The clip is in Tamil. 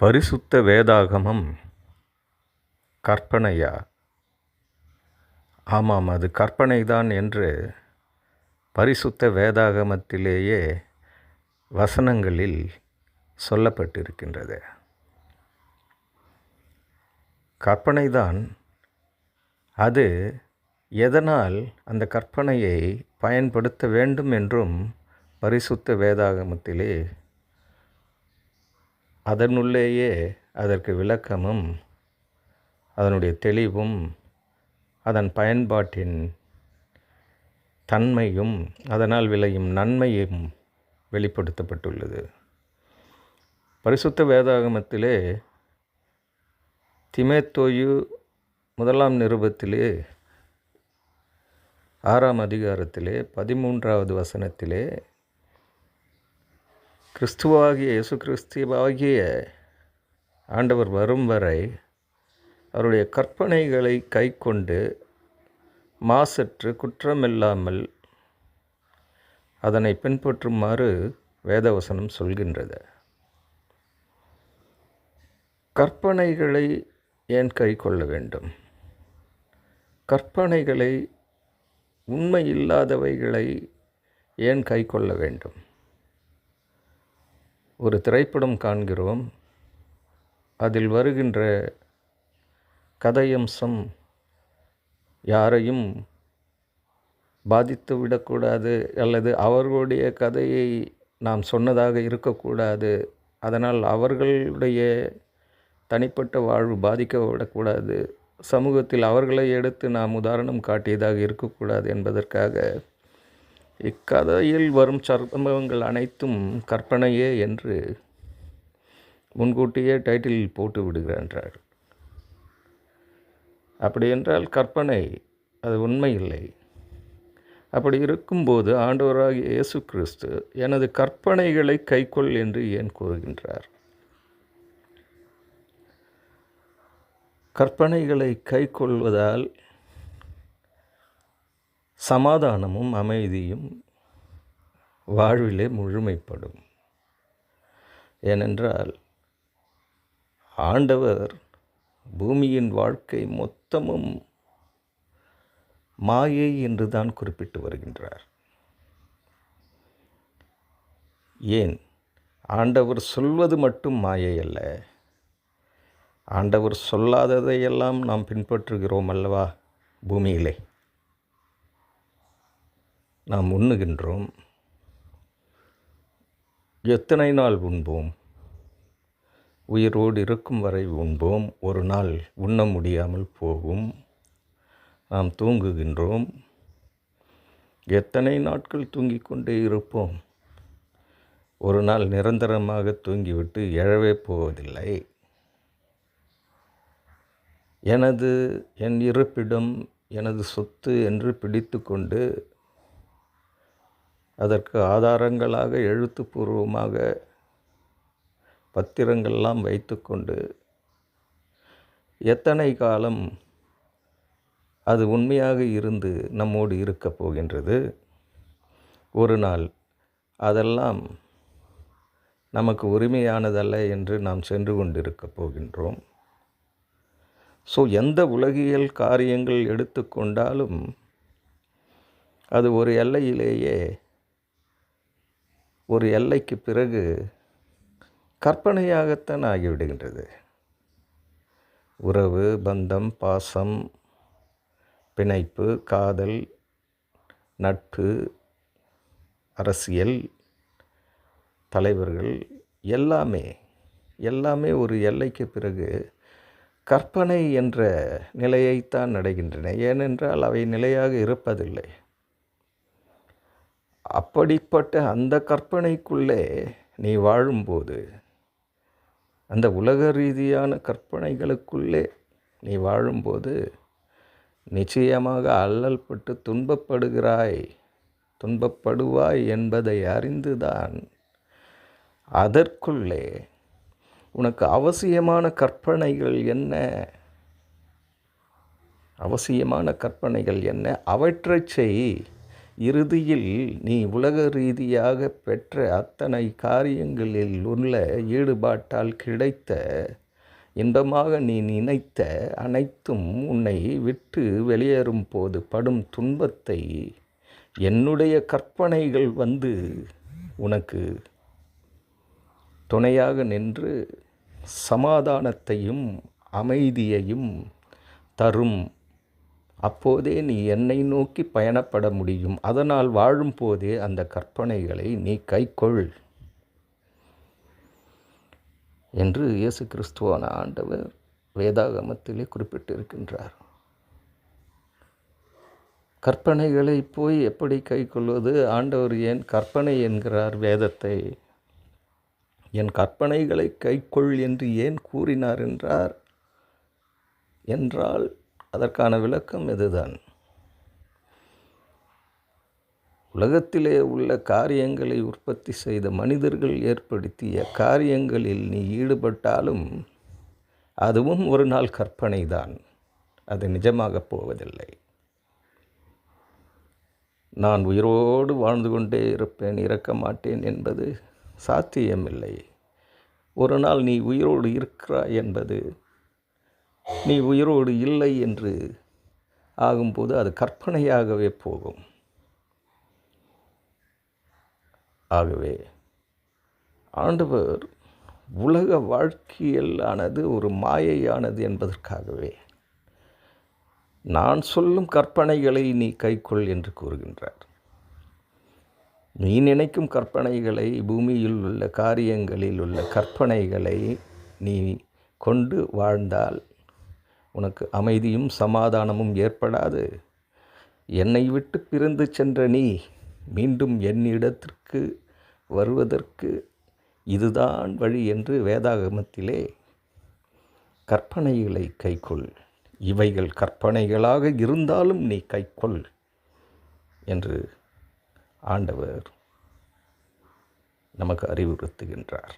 பரிசுத்த வேதாகமம் கற்பனையா? ஆமாம் அது கற்பனைதான் என்று பரிசுத்த வேதாகமத்திலேயே வசனங்களில் சொல்லப்பட்டிருக்கின்றது. கற்பனைதான். அது எதனால் அந்த கற்பனையை பயன்படுத்த வேண்டும் என்றும் பரிசுத்த வேதாகமத்திலே அதனுள்ளேயே அதற்கு விளக்கமும் அதனுடைய தெளிவும் அதன் பயன்பாட்டின் தன்மையும் அதனால் விளையும் நன்மையும் வெளிப்படுத்தப்பட்டுள்ளது. பரிசுத்த வேதாகமத்திலே திமேத்தோயு முதலாம் நிருபத்திலே ஆறாம் அதிகாரத்திலே பதிமூன்றாவது வசனத்திலே கிறிஸ்துவாகிய இயேசு கிறிஸ்துவாகிய ஆண்டவர் வரும் வரை அவருடைய கற்பனைகளை கை கொண்டு மாசற்று குற்றமில்லாமல் அதனை பின்பற்றுமாறு வேதவசனம் சொல்கின்றது. கற்பனைகளை ஏன் கை கொள்ள வேண்டும்? கற்பனைகளை உண்மை இல்லாதவைகளை ஏன் கை கொள்ள வேண்டும்? ஒரு திரைப்படம் காண்கிறோம். அதில் வருகின்ற கதையம்சம் யாரையும் பாதித்து விடக்கூடாது அல்லது அவர்களுடைய கதையை நாம் சொன்னதாக இருக்கக்கூடாது. அதனால் அவர்களுடைய தனிப்பட்ட வாழ்வு பாதிக்க விடக்கூடாது சமூகத்தில் அவர்களை எடுத்து நாம் உதாரணம் காட்டியதாக இருக்கக்கூடாது என்பதற்காக இக்கதையில் வரும் சர்மங்கள் அனைத்தும் கற்பனையே என்று முன்கூட்டியே டைட்டில் போட்டு விடுகின்றார் அப்படி என்றால் கற்பனை அது உண்மை இல்லை அப்படி இருக்கும்போது ஆண்டவராகிய இயேசு கிறிஸ்து எனது கற்பனைகளை கைக்கொள் என்று ஏன் கூறுகின்றார்? கற்பனைகளை கைக்கொள்வதால் சமாதானமும் அமைதியும் வாழ்விலே முழுமைப்படும். ஏனென்றால் ஆண்டவர் பூமியின் வாழ்க்கை மொத்தமும் மாயை என்று தான் குறிப்பிட்டு வருகின்றார். ஏன்? ஆண்டவர் சொல்வது மட்டும் மாயை அல்ல. ஆண்டவர் சொல்லாததையெல்லாம் நாம் பின்பற்றுகிறோம் அல்லவா பூமியிலே? நாம் உண்ணுகின்றோம். எத்தனை நாள் உண்போம்? உயிரோடு இருக்கும் வரை உண்போம். ஒரு நாள் உண்ண முடியாமல் போகும். நாம் தூங்குகின்றோம். எத்தனை நாட்கள் தூங்கிக் கொண்டே இருப்போம்? ஒரு நாள் நிரந்தரமாக தூங்கிவிட்டு எழவே போவதில்லை. எனது என் இருப்பிடம் எனது சொத்து என்று பிடித்து கொண்டு அதற்கு ஆதாரங்களாக எழுத்துப்பூர்வமாக பத்திரங்கள்லாம் வைத்துக்கொண்டு எத்தனை காலம் அது உண்மையாக இருந்து நம்மோடு இருக்கப் போகின்றது? ஒரு நாள் அதெல்லாம் நமக்கு உரிமையானதல்ல என்று நாம் சென்று கொண்டிருக்கப் போகின்றோம். ஸோ எந்த உலகியல் காரியங்கள் எடுத்துக்கொண்டாலும் அது ஒரு எல்லையிலேயே ஒரு எல்லைக்கு பிறகு கற்பனையாகத்தான் ஆகிவிடுகின்றது. உறவு பந்தம் பாசம் பிணைப்பு காதல் நட்பு அரசியல் தலைவர்கள் எல்லாமே எல்லாமே ஒரு எல்லைக்கு பிறகு கற்பனை என்ற நிலையைத்தான் அடைகின்றன ஏனென்றால் அவை நிலையாக இருப்பதில்லை. அப்படிப்பட்ட அந்த கற்பனைக்குள்ளே நீ வாழும்போது அந்த உலக ரீதியான கற்பனைகளுக்குள்ளே நீ வாழும்போது நிச்சயமாக அல்லல் பட்டு துன்பப்படுகிறாய் துன்பப்படுவாய் என்பதை அறிந்துதான் அதற்குள்ளே உனக்கு அவசியமான கற்பனைகள் என்ன? அவசியமான கற்பனைகள் என்ன? அவற்றை செய். இறுதியில் நீ உலக ரீதியாக பெற்ற அத்தனை காரியங்களில் உள்ள ஈடுபாட்டால் கிடைத்த இன்பமாக நீ நினைத்த அனைத்தும் உன்னை விட்டு வெளியேறும் போது படும் துன்பத்தை என்னுடைய கற்பனைகள் வந்து உனக்கு துணையாக நின்று சமாதானத்தையும் அமைதியையும் தரும். அப்போதே நீ என்னை நோக்கி பயணப்பட முடியும். அதனால் வாழும் போதே அந்த கற்பனைகளை நீ கைக்கொள் என்று இயேசு கிறிஸ்துவான ஆண்டவர் வேதாகமத்திலே குறிப்பிட்டிருக்கின்றார். கற்பனைகளை போய் எப்படி கை கொள்வது ஆண்டவர் ஏன் கற்பனை என்கிறார் வேதத்தை? என் கற்பனைகளை கைக்கொள் என்று ஏன் கூறினார் என்றார்? என்றால் அதற்கான விளக்கம் இதுதான் உலகத்திலே உள்ள காரியங்களை உற்பத்தி செய்த மனிதர்கள் ஏற்படுத்திய காரியங்களில் நீ ஈடுபட்டாலும் அதுவும் ஒரு நாள் கற்பனை தான் அது நிஜமாகப் போவதில்லை. நான் உயிரோடு வாழ்ந்து கொண்டே இருப்பேன் இறக்க மாட்டேன் என்பது சாத்தியமில்லை. ஒரு நாள் நீ உயிரோடு இருக்கிறாய் என்பது நீ உயிரோடு இல்லை என்று ஆகும்போது அது கற்பனையாகவே போகும். ஆகவே ஆண்டவர் உலக வாழ்க்கையிலானது ஒரு மாயையானது என்பதற்காகவே நான் சொல்லும் கற்பனைகளை நீ கைக்கொள் என்று கூறுகின்றார். நீ நினைக்கும் கற்பனைகளை பூமியில் உள்ள காரியங்களில் உள்ள கற்பனைகளை நீ கொண்டு வாழ்ந்தால் உனக்கு அமைதியும் சமாதானமும் ஏற்படாது. என்னை விட்டு பிரிந்து சென்ற நீ மீண்டும் என்னிடத்திற்கு வருவதற்கு இதுதான் வழி என்று வேதாகமத்திலே கற்பனைகளை கைக்கொள். இவைகள் கற்பனைகளாக இருந்தாலும் நீ கைக்கொள் என்று ஆண்டவர் நமக்கு அறிவுறுத்துகின்றார்.